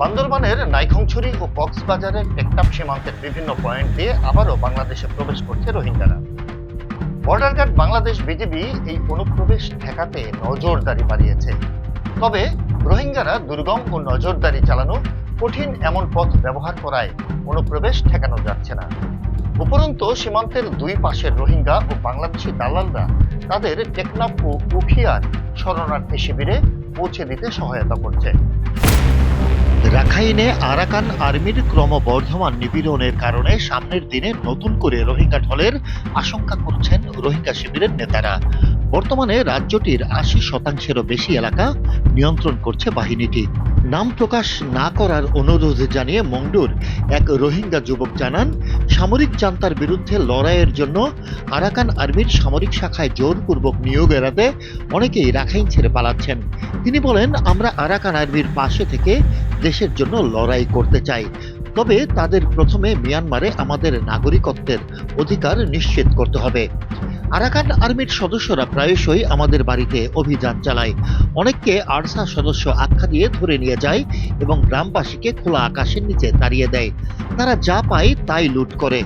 বান্দরবানের নাইখংছড়ি ও কক্সবাজারের টেকটাপ সীমান্তের বিভিন্ন পয়েন্ট দিয়ে আবারও বাংলাদেশে প্রবেশ করছে রোহিঙ্গারা। বর্ডার গার্ড বাংলাদেশ বিজিবি এই অনুপ্রবেশ ঠেকাতে নজরদারি বাড়িয়েছে। তবে রোহিঙ্গারা দুর্গম ও নজরদারি চালানো কঠিন এমন পথ ব্যবহার করায় অনুপ্রবেশ ঠেকানো যাচ্ছে না। উপরন্তু, সীমান্তের দুই পাশের রোহিঙ্গা ও বাংলাদেশি দালালরা তাদের টেকনাফ ও উখিয়ার শরণার্থী শিবিরে পৌঁছে দিতে সহায়তা করছে। রাখাইনে আরাকান আর্মির ক্রমবর্ধমান নিপীড়নের কারণে সামনের দিনে নতুন করে রোহিঙ্গা ঢলের আশঙ্কা করছেন রোহিঙ্গা শিবিরের নেতারা। বর্তমানে রাজ্যটির আশি শতাংশেরও বেশি এলাকা নিয়ন্ত্রণ করছে বাহিনীটি। নাম প্রকাশ না করার অনুরোধ জানিয়ে মংডুর এক রোহিঙ্গা যুবক জানান, সামরিক জান্তার বিরুদ্ধে লড়াইয়ের জন্য আরাকান আর্মির সামরিক শাখায় জোরপূর্বক নিয়োগ এড়াতে অনেকেই রাখাইন ছেড়ে পালাচ্ছেন। তিনি বলেন, আমরা আরাকান আর্মির পাশে থেকে দেশের জন্য লড়াই করতে চাই। তবে তাদের প্রথমে মিয়ানমারে আমাদের নাগরিকত্বের অধিকার নিশ্চিত করতে হবে। আরাকান আর্মির সদস্যরা প্রায়শই আমাদের বাড়িতে অভিযান চালায়। অনেককে আরসা সদস্য আখ্যা দিয়ে ধরে নিয়ে যায় এবং গ্রামবাসীকে খোলা আকাশের নিচে তাড়িয়ে দেয়। তারা যা পায় তাই লুট করে।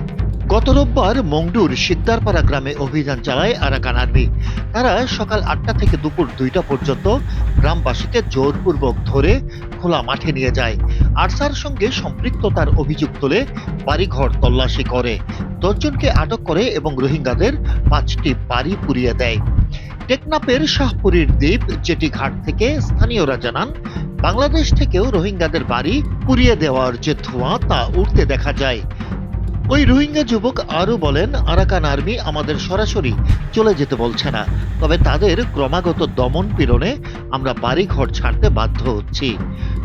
গত রোববার মংডুর সিদ্দারপাড়া গ্রামে অভিযান চালায় আরাকান আর্মি। তারা সকাল আটটা থেকে দুপুর দুইটা পর্যন্ত গ্রামবাসীকে জোরপূর্বক ধরে খোলা মাঠে নিয়ে যায়। আরসার সঙ্গে সম্পৃক্ততার অভিযোগ তুলে, বাড়িঘর তল্লাশি করে। দশজনকে আটক করে এবং রোহিঙ্গাদের পাঁচটি বাড়ি পুড়িয়ে দেয়। টেকনাপের শাহপুরীর দ্বীপ জেটি ঘাট থেকে স্থানীয়রা জানান, বাংলাদেশ থেকেও রোহিঙ্গাদের বাড়ি পুড়িয়ে দেওয়ার যে ধোঁয়া তা উঠতে দেখা যায়। ওই রোহিঙ্গা যুবক আরও বলেন, আরাকান আর্মি আমাদের সরাসরি চলে যেতে বলছে না। তবে তাদের ক্রমাগত দমন পীড়নে আমরা বাড়ি ঘর ছাড়তে বাধ্য হচ্ছি।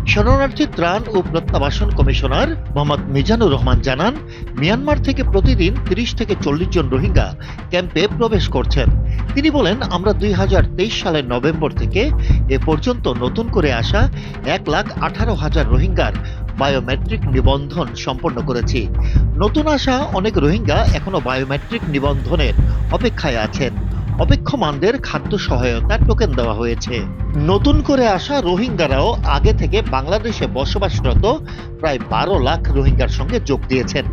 শরণার্থী ত্রাণ ও প্রত্যাবাসন কমিশনার মোহাম্মদ মিজানুর রহমান জানান, মিয়ানমার থেকে প্রতিদিন তিরিশ থেকে চল্লিশ জন রোহিঙ্গা ক্যাম্পে প্রবেশ করছেন। তিনি বলেন, আমরা দুই হাজার তেইশ সালের নভেম্বর থেকে এ পর্যন্ত নতুন করে আসা এক লাখ আঠারো হাজার রোহিঙ্গার বায়োমেট্রিক নিবন্ধন সম্পন্ন করেছি। নতুন আসা অনেক রোহিঙ্গা এখনও বায়োমেট্রিক নিবন্ধনের অপেক্ষায় আছেন। অপেক্ষমানদের খাদ্য সহায়তা টোকেন দেওয়া হয়েছে। নতুন করে আসা রোহিঙ্গারাও আগে থেকে বাংলাদেশে বসবাসরত প্রায় বারো লাখ রোহিঙ্গার সঙ্গে যোগ দিয়েছেন,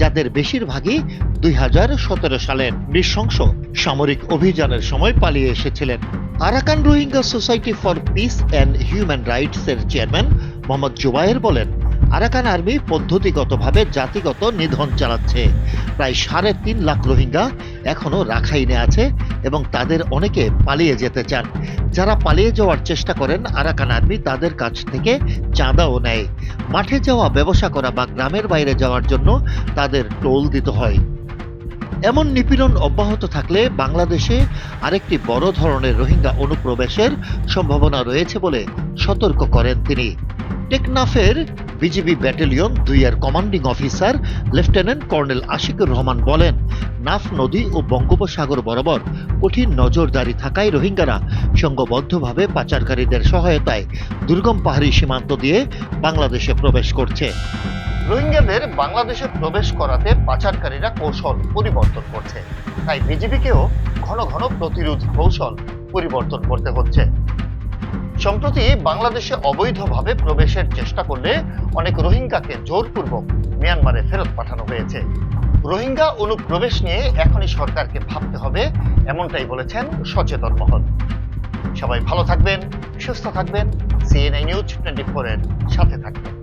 যাদের বেশিরভাগই দুই হাজার সতেরো সালের নৃশংস সামরিক অভিযানের সময় পালিয়ে এসেছিলেন। Arakan Rohingya society for peace and human rights এর চেয়ারম্যান মোহাম্মদ জুবায়ের বলেন আরাকান আর্মি পদ্ধতিগতভাবে জাতিগত নিধন চালাচ্ছে। প্রায় সাড়ে তিন লাখ রোহিঙ্গা এখনও রাখাইনে আছে এবং তাদের অনেকে পালিয়ে যেতে চান। যারা পালিয়ে যাওয়ার চেষ্টা করেন, আরাকান আর্মি তাদের কাছ থেকে চাঁদাও নেয়। মাঠে যাওয়া, ব্যবসা করা বা গ্রামের বাইরে যাওয়ার জন্য তাদের টোল দিতে হয়। এমন নিপীড়ন অব্যাহত থাকলে বাংলাদেশে আরেকটি বড় ধরনের রোহিঙ্গা অনুপ্রবেশের সম্ভাবনা রয়েছে বলে সতর্ক করেন তিনি। টেকনাফের বিজিবি ব্যাটালিয়ন দুইয়ের commanding officer lieutenant colonel Ashikur Rahman বলেন, নাফ নদী ও বঙ্গোপসাগর বরাবর কঠিন নজরদারি থাকায় রোহিঙ্গারা সংঘবদ্ধভাবে পাচারকারীদের সহায়তায় দুর্গম পাহাড়ি সীমান্ত দিয়ে বাংলাদেশে প্রবেশ করছে। রোহিঙ্গাদের বাংলাদেশে প্রবেশ করাতে পাচারকারীরা কৌশল পরিবর্তন করছে। তাই বিজিবিকেও ঘন ঘন প্রতিরোধ কৌশল পরিবর্তন করতে হচ্ছে। সম্প্রতি বাংলাদেশে অবৈধভাবে প্রবেশের চেষ্টা করলে অনেক রোহিঙ্গাকে জোরপূর্বক মিয়ানমারে ফেরত পাঠানো হয়েছে। রোহিঙ্গা অনুপ্রবেশ নিয়ে এখনই সরকারকে ভাবতে হবে, এমনটাই বলেছেন সচেতন মহল। সবাই ভালো থাকবেন, সুস্থ থাকবেন। সিএনআই নিউজ টোয়েন্টি ফোর এর সাথে থাকবেন।